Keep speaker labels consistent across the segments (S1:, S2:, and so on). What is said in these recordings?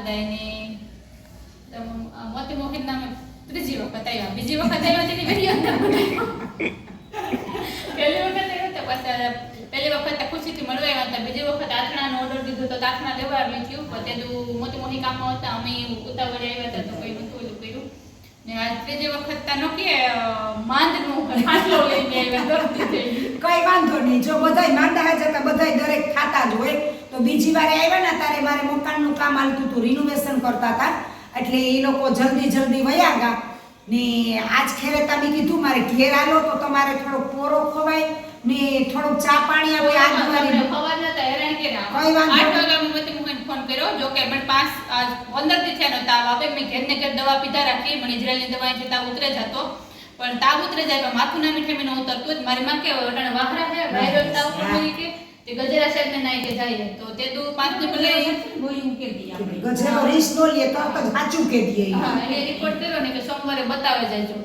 S1: બધાયને મોતી મોહિત નામે ત્રીજી વખત આવ્યા. બીજી વખત આવ્યા તેની વીડિયો અંદર પહેલી વખત આવ્યો તો પછી પહેલી વખત ખુશીથી મળવા આવ્યા હતા. બીજી વખત આથણાનો ઓર્ડર દીધો તો આથણા લેવા આવી થયું. પણ તે મોટી મોટી કામમાં હતા. અમે ઉતાવળે આવ્યા હતા તો કોઈ ઓલું કર્યું. ત્રીજી વખત તા નો કે માંદનું ખાટલો લઈને આવ્યા
S2: કઈ વાંધો નહીં. જો બધાય માંદા હાજર તો બધાય દરેક ખાતા જ હોય. તો બીજી વારે આવ્યા ને, તારે મારે મકાનનું કામ હાલતું હતું રિનોવેશન કરતા હતા. એટલે એ લોકો જલ્દી જલ્દી વયા ગયા. ને આજ ખેરે તમે કીધું, મારે ઘેર આલો તો તમારે થોડોક પોરો ખવાય. ને થોડુંક ચા પાણી આપણે આજુબાજુ
S1: ખબર નતા હેરાન કે ના.
S2: કોઈ વાંધો
S1: આઠ
S2: નહીં.
S1: વાગ્યા મને મુકેન ફોન કર્યો જો કે પણ પાંચ પંદરથી થયા તાવ આવે મેં ઘેર ને ઘેર દવા પીધા રાખી મને ઇઝરાયલની દવા છે તાવ ઉતરે જતો પણ તાવ ઉતરે જાય પણ માથું ના મીઠે મેં ઉતરતું જ મારી માં કે અટાણે વાહરા છે વાયરલ તાવ પણ કે તે ગજરા સાહેબ ને નાઈ કે જાય તો તે તો પાંચ દી પહેલા
S2: ગજેરો રીસ નો લે તો સાચું કે દે
S1: હા એને રિપોર્ટ કર્યો ને કે સોમવારે બતાવે જાયજો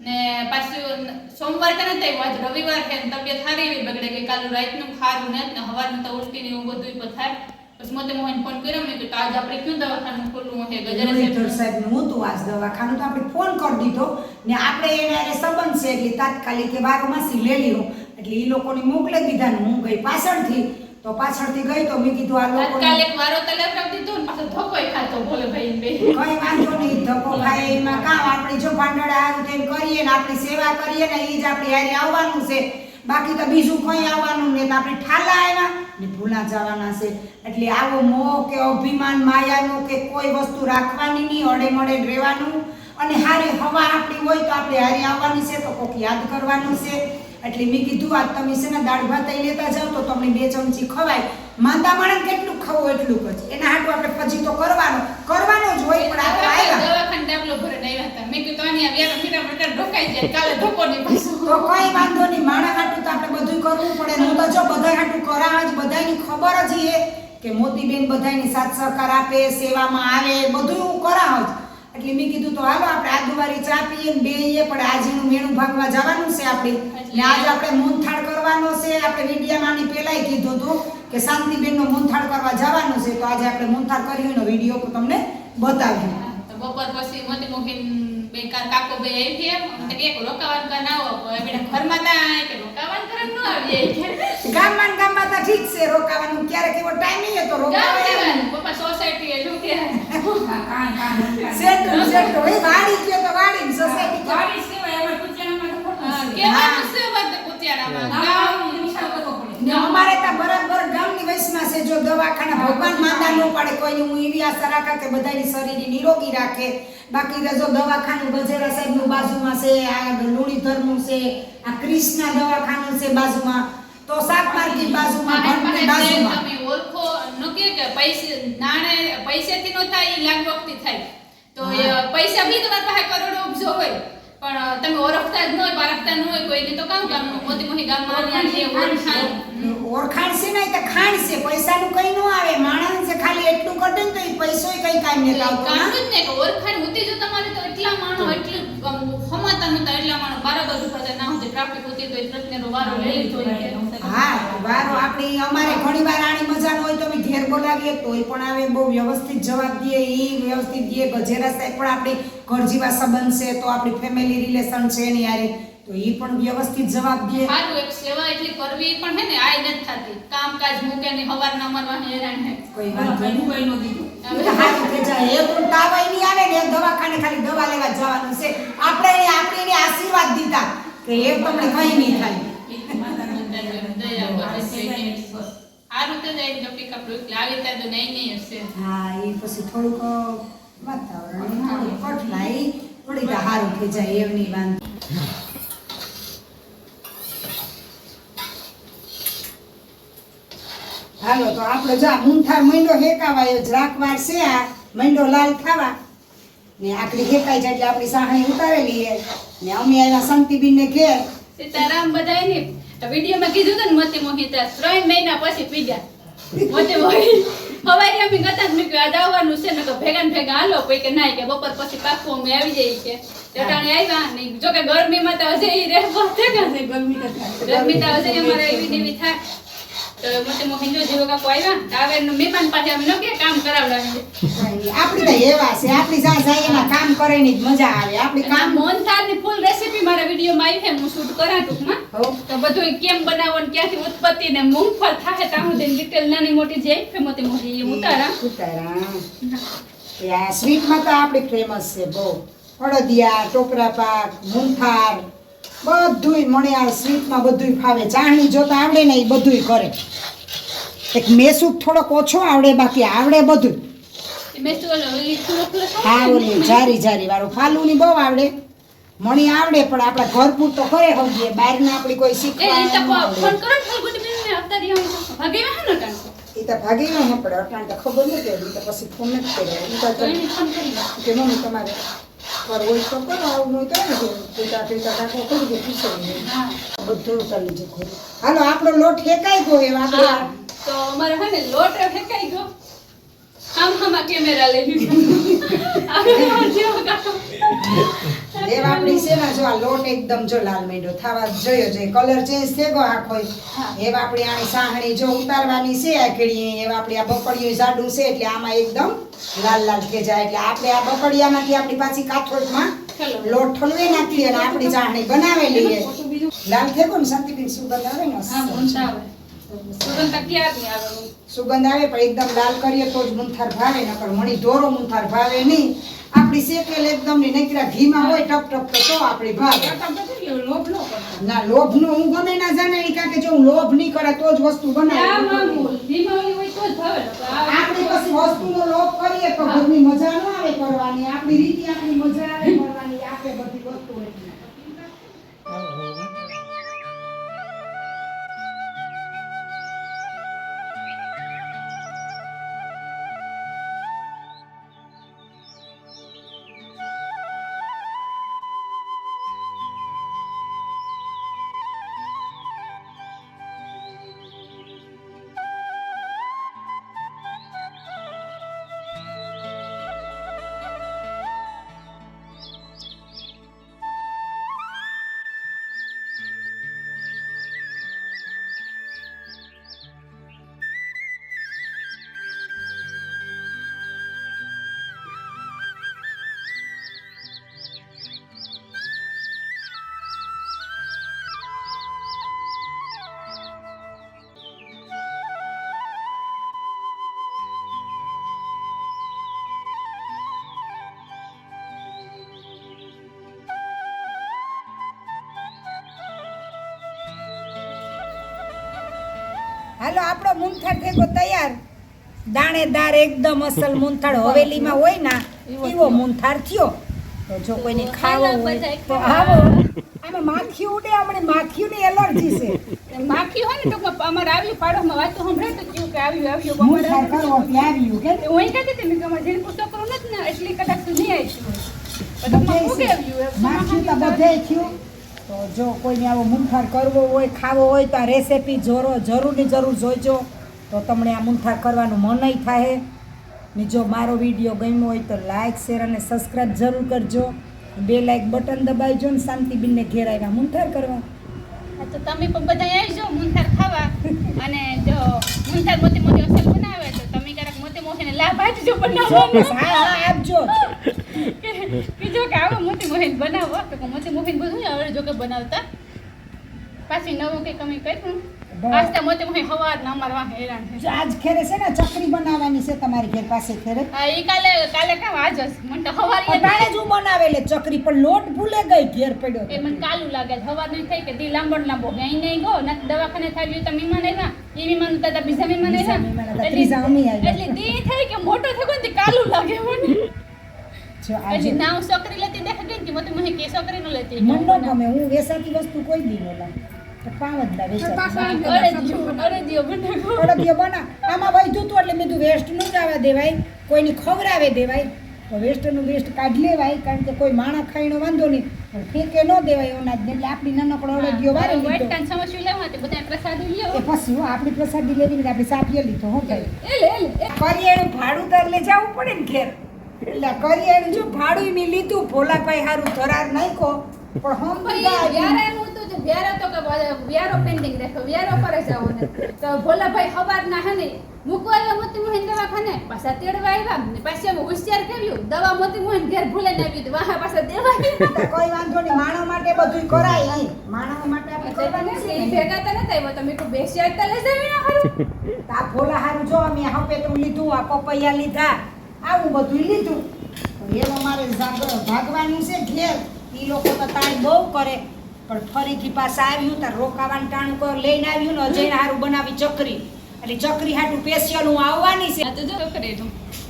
S1: ને પાછું સોમવાર કરે તો આજ રવિવાર છે તબિયત સારી એવી બગડે કે કાલ રાતનું ખારું ને ને હવારનું તો ઉલટી ને એવું બધું પણ થાય. પછી મોતે મોહન ફોન કર્યો, મેં કીધું આજ આપણે ક્યું દવાખાનું ખોલવું છે? ગજરા
S2: સાહેબનું આજ દવાખાનું, તો આપણે ફોન કરી દીધો ને આપણે એને સંબંધ છે એટલે તાત્કાલિક કે બારોમાસી લે લીધો એટલે એ લોકોને મોકલી દીધા હું ગઈ પાછળથી તો પાછળથી ગઈ તો મેં કીધું આ લોકો
S1: તાત્કાલિક મારો તલબ લેવડાવી દીધો ને પાછો ધોકોય ખાતો બોલે ભાઈ બે.
S2: કઈ વાંધો નહીં ધક્કો ખાય એમાં કામ આપણી જો ભાંડડા આવું તેમ કરીએ ને આપણી સેવા કરીએ ને એ જ આપણી હારી આવવાનું છે. બાકી તો બીજું કોઈ આવવાનું નહીં તો આપણે ઠાલા આવ્યા ને ભૂલા જવાના છે. એટલે આવો મોહ કે અભિમાન માયાનો કે કોઈ વસ્તુ રાખવાની નહીં અડે મળે રહેવાનું. અને હારે હવા આપણી હોય તો આપણે હારી આવવાની છે તો કોક યાદ કરવાનું છે. એટલે મેં કીધું આજ તમે છે ને દાળ ભાત લેતા જાઓ તો તમને બે ચમચી ખવાય. માંદા માણસ કેટલું ખાવું એટલું જ. એના હાટું આપણે પછી તો કરવાનો. કરવાનો જ હોય પણ આપણે આવ્યા.
S1: દવાખાને ડાબલો ભરે હતા. મેં કીધું આની આ વ્યારો ઢોકાઈ જાય કાલે ધોકો નહીં પાછું.
S2: તો કઈ વાંધો નહીં માણા હાટું તો આપણે બધું કરવું પડે. હું તો જો બધા હાટું કરાવ જ બધાની ખબર જ એ કે મોતીબેન બધાની સાથ સહકાર આપે સેવામાં આવે બધું હું કરાવ જ એટલે મેં કીધું તો હાલો આપણે આદુવારી ચા પીએ ને બેહીએ પણ આજે મેણું ભાગવા જવાનું છે આપણે. ને આજ આપણે મૂંથાળ કરવાનો છે. આપણે વિડીયામાં પહેલાંય કીધું હતું કે શાંતિબેનનો મૂંથાળ કરવા જવાનો છે. તો આજે આપણે મૂંથાળ કર્યું વીડિયો તમને બતાવ્યો
S1: તો બપોર પછી મોતી મોકીન બેકાર કાકો બે આવી ગયા કે રોકાવાન કર ના હવે બેટા ઘરમાં તા કે રોકાવાન કર ન આવી કે
S2: ગામમાં ગામમાં તો ઠીક છે રોકાવાનું ક્યારેક એવો ટાઈમ નહીં તો
S1: ગામ
S2: રોકાવાય
S1: પપ્પા સોસાયટી એ શું કે?
S2: કાં કાં સેટ સેટ હોય વાડી કે તો વાડી સોસાયટી ગયો.
S1: હા, કહેવાનું છે વાત કુતિયાણામાં ગામ
S2: ને અમારે ત્યાં બરાબર ગામની વયસમાં છે. જો દવાખાના ભગવાન માંદા ન પડે કોઈને હું એવી આશા રાખા કે બધાની શરીર નિરોગી રાખે. બાકી જો દવાખાનું ગજેરા સાહેબનું બાજુમાં છે આ લુણીધરનું છે આ ક્રિષ્ના દવાખાનું છે બાજુમાં. તો શાક માર્કેટ બાજુમાં ભણની બાજુમાં.
S1: તમે ઓળખો ન કે પૈસે નાણે પૈસેથી નો થાય લાખ વખતે થાય. તો પૈસા ભી તમારી પાસે કરોડો ઉપજો હોય. પણ તમે ઓળખતા જ ન હોય પારખતા ન હોય કોઈને તો કામ કામનું મોટી મોટી ગામમાં છે ઓળખાણ.
S2: ઓળખાણ છે. ને તે ખાણ છે પૈસાનું કઈ ન આવે માણસ ખાલી એટલું કરે ને તો એ પૈસો કઈ કામ ને લાવતો
S1: કામ જ ને ઓળખાણ હોતી જો તમારે તો એટલા માણો એટલું એટલા માણો બરાબર ઊભા ના હોતી ટ્રાફિક હોતી તો એ પ્રશ્નનો વારો લઈ લીધો
S2: હા વારો આપણી અમારે ઘણી વાર આની મજા ન હોય તો અમે ઘેર બોલાવીએ તોય પણ આવે બહુ વ્યવસ્થિત જવાબ દે એ વ્યવસ્થિત દે ગજેરા સાહેબ પણ આપણી ઘર જેવા સંબંધ છે તો આપણી ફેમિલી રિલેશન છે એની હારે તો એ પણ વ્યવસ્થિત જવાબ દે
S1: સારું એક સેવા એટલી કરવી પણ હે ને આય નથી થતી. કામકાજ મૂકે ને હવાર ના મરવાની હેરાન હે.
S2: કોઈ વાંધો નહીં. એ તો હારું થઈ જાય. એ પણ તાવ ય આવે ને દવાખાને ખાલી દવા લેવા જવાનું છે. આપણે આપણે આશીર્વાદ દીધા કે એ તમને કઈ નહીં થાય.
S1: સારું તો જાય જો પિકઅપ રૂટ આવી ત્યાં તો નહીં નહીં હશે.
S2: હા એ પછી થોડુંક વાતાવરણ થોડુંક થોડીક સારું થઈ જાય એમની વાંધો. હાલો તો આપણે જા મૂંઠાર મહિનો હેકાવાયો જરાક વાર છે આ. મહિનો લાલ ખાવા. ને આકડી હેકાઈ જાય એટલે આપણી સાહણી ઉતારેલી છે. ને અમે એના શાંતિબીન ને કે,
S1: સીતારામ બધાય ને વિડીયોમાં કીધું હતું ને મોતી મોહિતા ત્રણ મહિના પછી પીડ્યા. મોતી મોહી, હવારે અમે ગતા મૂક્યું, આજ આવવાનું છે ને કે ભેગા ને ભેગા હાલો, કોઈ કે ના કે, બપોર પછી પાકું અમે આવી જઈએ કે ચટાણી આવ્યા ને જો કે ગરમીમાં તો હજે ઈ ભેગા ને ગરમી. ગરમી તો હજે અમારે એવી દેવી થાય. તો મોટે મોહન જેવો કાકો આવ્યા તો મહેમાન પાસે અમે કે કામ કરાવડાવીએ
S2: આપણી તો એવા છે આપણી કામ કરે ની મજા આવે આપણી
S1: કામ
S2: કામ
S1: મોહનથાળની ફૂલ રેસીપી મારા વિડીયોમાં આવી છે હું શૂટ કરા ટૂંકમાં તો બધું કેમ બનાવવાનું ક્યાંથી ઉત્પત્તિ ને મૂંગફળ થાય ત્યાં સુધી ડિટેલ નાની મોટી જે છે મોટી મોટી ઉતારા.
S2: ઉતારા. સ્વીટમાં તો આપણી ફેમસ છે બહુ. અડદિયા ટોપરા પાક મૂંગફાર બધુંય મને આ સ્વીટમાં બધુંય ફાવે. ચાહણી જોતા આવડે ને એ બધુંય કરે. એક મેસૂબ થોડોક ઓછો આવડે બાકી આવડે બધું હા ઓલી જારી જારી વાળું. ફાલુની બહુ આવડે. મણી આવડે પણ આપણે ઘર પૂરતો કરે સમજીએ બહારના આપણી કોઈ
S1: એ
S2: શીખવા
S1: ઈ તો ભાગે નો
S2: પડે અટાણ તો ખબર નથી તો પછી ફોન નથી કર્યો. કે મમ્મી તમારે પર હોય તો કરો આવું હોય તો કરી દે બધું લીધું ખોરું હાલો આપણો લોટ ફેંકાઈ ગયો
S1: એવા
S2: આપણે.
S1: તો અમારે હે ને લોટ ફેંકાઈ ગયો. આમ આમાં કેમેરા લઈ લીધો જેવો
S2: દેવ આપણી છે ને જો આ લોટ એકદમ જો લાલ મેંડો થવા જોયો જોઈએ કલર ચેન્જ થઈ ગયો આખો.
S1: હા.
S2: એવ આપણી આની સાહણી જો ઉતારવાની છે આ કેડી એવ આપણી આ બકડીઓ જાડું છે એટલે આમાં એકદમ લાલ લાલ થઈ જાય. એટલે આપણે આ બકડિયામાંથી આપણી પાછી કાથોટમાં લોટ ઠલવી નાખીએ અને આપણી ચાહણી બનાવી લઈએ. લાલ થઈ ગયો ને શાંતિબેન સુગંધ આવે ને
S1: આવે? સુગંધ આવે
S2: પણ એકદમ લાલ કરીએ તો જ મુંથાર ભાવે નકર મણી ઢોરો મુંથાર ભાવે નહીં. આપણી શેકેલ એકદમની નકરા ઘીમાં હોય ટપ ટપ તો આપણી ભાવે.
S1: ના
S2: લોભ નો હું ગમે ના જાણે કારણ કે જો હું લોભ નહીં કરે તો જ વસ્તુ બનાવે આપણે પછી વસ્તુનો લોભ કરીએ તો ઘરની મજા ન આવે કરવાની. આપણી રીતે આપણી મજા આવે કરવાની આપણે બધી હાલો આપણો મૂંગથાળ થેગો તૈયાર. દાણેદાર એકદમ અસલ મૂંથળ હવેલીમાં હોય ને એવો મૂંગથાળ થયો. જો કોઈને ખાવો હોય તો આવો. આમાં માખી ઉડે આપણે માખીની એલર્જી છે.
S1: માખી હોય ને તો અમારે આવ્યું પાડોમાં વાતો સંભળાય તો કેવું કે આવ્યું આવ્યું
S2: મૂંગથાળ કરવો ત્યાં આવ્યું કે
S1: હું અહીં કહેતી હતી કે અમારે જેને છોકરો નથી ને એટલે કદાચ નહીં આવી હોય તો તમારે શું કહેવું?
S2: માખી તો બધે થયું. તો જો કોઈને આવો મૂંઠાર કરવો હોય ખાવો હોય તો આ રેસીપી જોરો જરૂરની જરૂર જોઈજો તો તમને આ મૂંઠાર કરવાનું મનય થાય ને જો મારો વીડિયો ગમ્યો હોય તો લાઇક શેર અને સબસ્ક્રાઈબ જરૂર કરજો. બે લાઇક બટન દબાવજો ને શાંતિબીનને ઘેર આવ્યા મૂંઠાર કરવા.
S1: તો તમે પણ બધા આવજો જાઓ ખાવા. અને જો મૂંગથાળ મોતી મોતી અસર બનાવે તો તમે ક્યારેક મોતી મોતીને લાભ આપજો બનાવવાનો.
S2: હા હા આપજો
S1: જો કે આવો મોટી મોહિન બનાવો તો કે મોટી મોહિન બધું આવડે જો કે બનાવતા. પાછી નવું કંઈક અમે કર્યું?
S2: બરાબર.
S1: આજ મોહી હવાર ના અમારે હેરાન છે.
S2: આજ ખેરે છે ને ચકરી બનાવવાની છે તમારી ઘેર પાસે ખેરે
S1: હા એ કાલે કાલે કેમ આજ જ. મને તો હવાર યાદ
S2: અટાણે જ હું બનાવેલે ચકરી પણ લોટ ભૂલે ગઈ ઘેર પડ્યો
S1: એ મને કાલું લાગે. હવાર નહીં થઈ કે દી લાંબો ને લાંબો. ગઈ નહીં ગો ના દવાખાને ગયું તો મહેમાન આવ્યા. એ વિમાન હતા તો બીજા
S2: વિમાન
S1: આવ્યા.
S2: ત્રીજા અમે આવ્યા.
S1: એટલે દી થઈ કે મોટો થયો ને કાલું લાગે મને.
S2: આજે.
S1: ના સકરી લેતી ગઈ મોહી કે સકરી ન લેતી
S2: મન ન ગમે હું વેસાતી વસ્તુ કોઈ દી ન લાવ. તો પાવ જ અડદિયો બના આમાં વધ્યું હતું એટલે મેં વેસ્ટ ન જવા દેવાય. કોઈને ખવડાવે દેવાય. તો વેસ્ટનું વેસ્ટ કાઢી લેવાય કારણ કે કોઈ માણસ ખાઈનો વાંધો નહીં. પણ ફેંકે ન દેવાય અનાજને એટલે આપણી નાનકડો અડદિયો વારે લીધો.
S1: સમસ્યું લેવા બધા પ્રસાદી
S2: એ પછી હું આપણી પ્રસાદી લેવી ને આપણે સાપીએ લીધો હું કઈ
S1: એ લે એ
S2: ભાડું તાર લે જવું પડે ને ઘેર. એટલે કરિયાણું જો ભાડું મેં લીધું ભોલાભાઈ હારું ધરાર નાખ્યો. પણ હમ
S1: ભાઈ હું તો વ્યારો તો કે વ્યારો પેન્ડિંગ રાખ્યો વ્યારો પર જ આવો ને તો ભોલાભાઈ ખબર ના હને મૂકવા આવ્યા મોતી મોહન દવાખાને પાછા તેડવા આવ્યા ને પાછી અમે હોશિયાર કર્યું દવા મોતી મોહન ઘેર ભૂલે ને આવી વાહ પાછા દેવા
S2: કોઈ વાંધો નહીં માણસ માટે બધું કરાય ઈ. માણસ માટે આપણે કરવાનું છે એ
S1: ભેગા તો નથી આવ્યા તમે કોઈ બેસી આવતા લઈ જાવી ના હારું?
S2: આ ભોલા હારું જો અમે તો લીધું આ પપૈયા લીધા. આવું બધું લીધું. તો અમારે ભાગવાનું છે ઘેર. એ લોકો તો તાણ બહુ કરે. પણ ફરીથી પાછા આવ્યું તાર રોકાવાનું ટાણું લઈને આવ્યું ને અજયને હારું બનાવી ચકરી. એટલે ચકરી હાટું પેશિયલ હું આવવાની છે.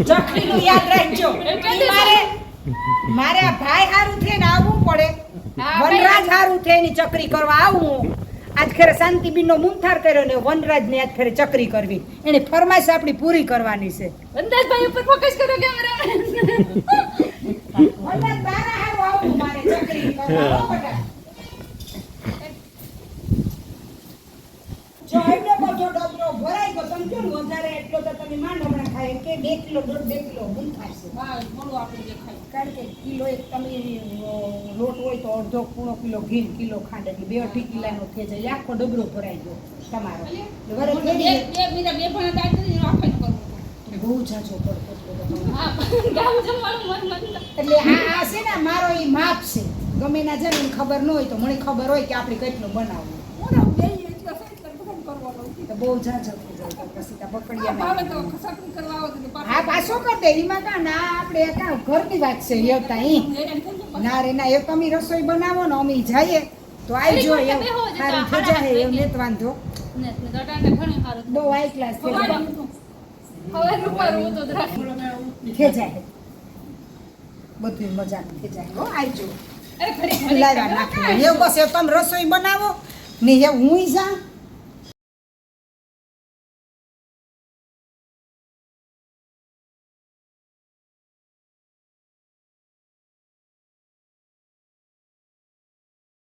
S2: ચકરીનું યાદ રાખજો. મારે મારે આ ભાઈ હારું થઈને આવવું પડે. વનરાજ હારું થઈને ચકરી કરવા આવું આજ ખેરે શાંતિબીનનો મુમથાર કર્યો ને વનરાજને આજ ખેરે ચકરી કરવી. એની ફરમાઈશ આપણી પૂરી કરવાની છે.
S1: વનરાજભાઈ ઉપર ફોકસ કરો કેમેરા
S2: વનરાજ તારા હારું આવું મારે ચકરી કરવા. બેટા. જો એટલો બધો ડબરો ભરાઈ ગયો સમજો ને વધારે એટલો તો તમે માંડ હમણાં ખાય. કે બે કિલો દોઢ બે કિલો ગુંથાય છે. કારણ કે કિલો એક તમે લોટ હોય તો અડધો પૂણો કિલો ઘી કિલો ખાંડ એટલે બે અઢી કિલાનો થઈ જાય આખો ડબરો ભરાઈ ગયો તમારો. બહુ જાજો એટલે આ છે ને મારો એ માપ છે. ગમે ના જાય ખબર ન હોય તો મને ખબર હોય કે આપણે કેટલું બનાવવું. તો બહુ જાજો થઈ જાય તો પછી હા પાછો કર દે એમાં કાં ના આપણે કાં ઘરની વાત છે યવતા ઈ. ના રે ના એ તમે રસોઈ બનાવો ને અમે જઈએ. તો આવજો એમ. સારું થઈ જાય એમ નેત વાંધો.
S3: ને ને દટાને ઘણી સારું
S2: બહુ હાઈ ક્લાસ થઈ જાય. બધું મજા થઈ જાય. હો આવજો લાવ્યા નાખી એવું બસ એ તમે રસોઈ બનાવો ને એ હું જા.